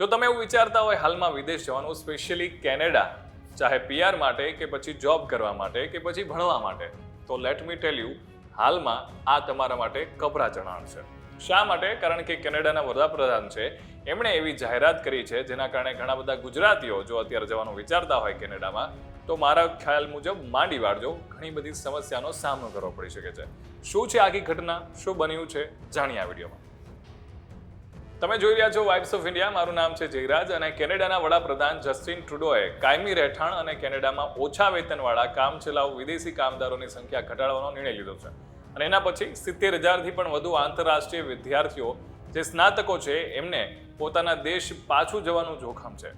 જો તમે એવું વિચારતા હોય હાલમાં વિદેશ જવાનું, સ્પેશિયલી કેનેડા, ચાહે પીઆર માટે કે પછી જોબ કરવા માટે કે પછી ભણવા માટે, તો લેટ મી ટેલ યુ હાલમાં આ તમારા માટે કપરા ચણાણ છે. શા માટે? કારણ કે કેનેડાના વડાપ્રધાન છે. એમણે એવી જાહેરાત કરી છે, જેના કારણે ઘણા બધા ગુજરાતીઓ જો અત્યારે જવાનું વિચારતા હોય કેનેડામાં, તો મારા ખ્યાલ મુજબ માંડી વાળજો, ઘણી બધી સમસ્યાનો સામનો કરવો પડી શકે છે. શું છે આખી ઘટના? શું બન્યું છે? જાણીએ આ વિડીયોમાં. તમે જોઈ રહ્યા છો વાઇબ્સ ઓફ ઇન્ડિયા મારું નામ છે જયરાજ અને કેનેડાના વડાપ્રધાન જસ્ટિન ટ્રુડોએ કાયમી રહેઠાણ અને કેનેડામાં ઓછા વેતનવાળા કામચલાઉ વિદેશી કામદારોની સંખ્યા ઘટાડવાનો નિર્ણય લીધો છે. અને એના પછી સિત્તેર હજારથી પણ વધુ આંતરરાષ્ટ્રીય વિદ્યાર્થીઓ જે સ્નાતકો છે, એમને પોતાના દેશ પાછું જવાનું જોખમ છે.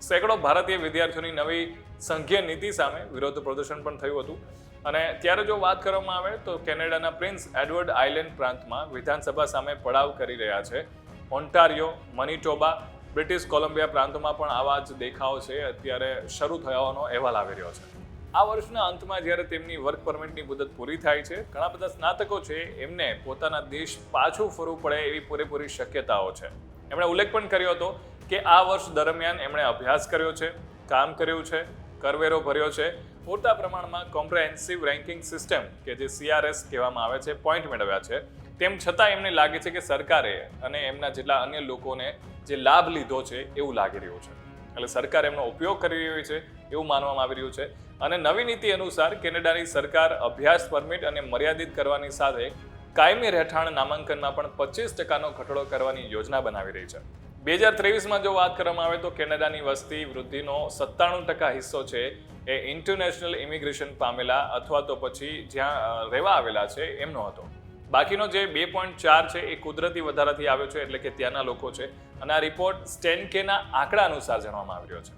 સેંકડો ભારતીય વિદ્યાર્થીઓની નવી સંઘીય નીતિ સામે વિરોધ પ્રદર્શન પણ થયું હતું. અને ત્યારે જો વાત કરવામાં આવે તો કેનેડાના પ્રિન્સ એડવર્ડ આઇલેન્ડ પ્રાંતમાં વિધાનસભા સામે પડાવ કરી રહ્યા છે. ઓન્ટારિયો, મનીટોબા, બ્રિટિશ કોલંબિયા પ્રાંતોમાં પણ આવા જ દેખાવો છે. અત્યારે શરૂ થયાનો અહેવાલ આવી રહ્યો છે. આ વર્ષના અંતમાં જ્યારે તેમની વર્ક પરમિટની મુદત પૂરી થાય છે, ઘણા બધા સ્નાતકો છે, એમને પોતાના દેશ પાછું ફરવું પડે એવી પૂરેપૂરી શક્યતાઓ છે. એમણે ઉલ્લેખ પણ કર્યો હતો કે આ વર્ષ દરમિયાન એમણે અભ્યાસ કર્યો છે, કામ કર્યું છે, કરવેરો ભર્યો છે. પૂરતા પ્રમાણમાં કોમ્પ્રેહેન્સિવ રેન્કિંગ સિસ્ટમ કે જે સીઆરએસ કહેવામાં આવે છે પોઈન્ટ મેળવ્યા છે. તેમ છતાં એમને લાગે છે કે સરકારે અને એમના જેટલા અન્ય લોકોને જે લાભ લીધો છે એવું લાગી રહ્યું છે. એટલે સરકાર એમનો ઉપયોગ કરી રહી છે એવું માનવામાં આવી રહ્યું છે. અને નવી નીતિ અનુસાર કેનેડાની સરકાર અભ્યાસ પરમિટ અને મર્યાદિત કરવાની સાથે કાયમી રહેઠાણ નામાંકનમાં પણ પચીસ ટકાનો ઘટાડો કરવાની યોજના બનાવી રહી છે. બે હજાર ત્રેવીસમાં જો વાત કરવામાં આવે તો કેનેડાની વસ્તી વૃદ્ધિનો સત્તાણું ટકા હિસ્સો છે એ ઇન્ટરનેશનલ ઇમિગ્રેશન પામેલા અથવા તો પછી જ્યાં રહેવા આવેલા છે એમનો હતો. બાકીનો જે બે પોઈન્ટ ચાર છે એ કુદરતી વધારાથી આવ્યો છે એટલે કે ત્યાંના લોકો છે. અને આ રિપોર્ટ સ્ટેન કેના આંકડા અનુસાર જણાવવામાં આવી રહ્યો છે.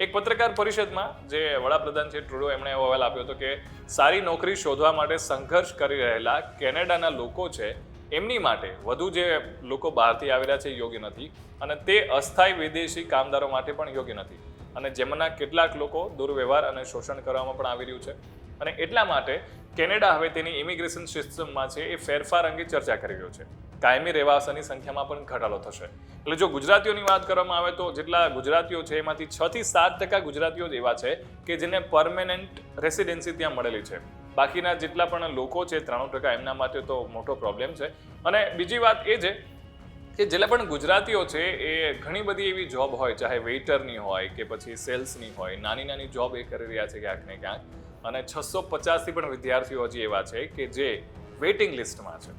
એક પત્રકાર પરિષદમાં જે વડાપ્રધાન છે ટ્રુડો એમણે એવો અહેવાલ આપ્યો હતો કે સારી નોકરી શોધવા માટે સંઘર્ષ કરી રહેલા કેનેડાના લોકો છે, એમની માટે વધુ જે લોકો બહારથી આવેલા છે યોગ્ય નથી અને તે અસ્થાયી વિદેશી કામદારો માટે પણ યોગ્ય નથી. અને જેમના કેટલાક લોકો દુર્વ્યવહાર અને શોષણ કરવામાં પણ આવી રહ્યું છે. અને એટલા માટે કેનેડા હવે તેની ઇમિગ્રેશન સિસ્ટમમાં છે એ ફેરફાર અંગે ચર્ચા કરી રહ્યો છે. કાયમી રહેવાસીની સંખ્યામાં પણ ઘટાડો થશે. એટલે જો ગુજરાતીઓની વાત કરવામાં આવે તો જેટલા ગુજરાતીઓ છે એમાંથી છ થી સાત ટકા ગુજરાતીઓ જ એવા છે કે જેને પરમેનન્ટ રેસિડેન્સી ત્યાં મળેલી છે. બાકીના જેટલા પણ લોકો છે ત્રાણું ટકા એમના માટે તો મોટો પ્રોબ્લેમ છે. અને બીજી વાત એ છે કે જેટલા પણ ગુજરાતીઓ છે એ ઘણી બધી એવી જોબ હોય, ચાહે વેઇટરની હોય કે પછી સેલ્સની હોય નાની નાની જોબ એ કરી રહ્યા છે ક્યાંક ને ક્યાંક. અને છસો પચાસથી પણ વિદ્યાર્થીઓ હજી એવા છે કે જે વેઇટિંગ લિસ્ટમાં છે.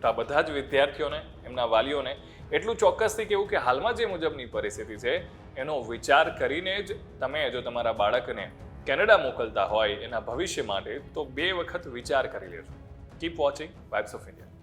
તો આ બધા જ વિદ્યાર્થીઓને, એમના વાલીઓને એટલું ચોક્કસથી કહેવું કે હાલમાં જે મુજબની પરિસ્થિતિ છે, એનો વિચાર કરીને જ તમે જો તમારા બાળકને કેનેડા મોકલતા હોય એના ભવિષ્ય માટે, તો બે વખત વિચાર કરી લેજો. Keep watching vibes of India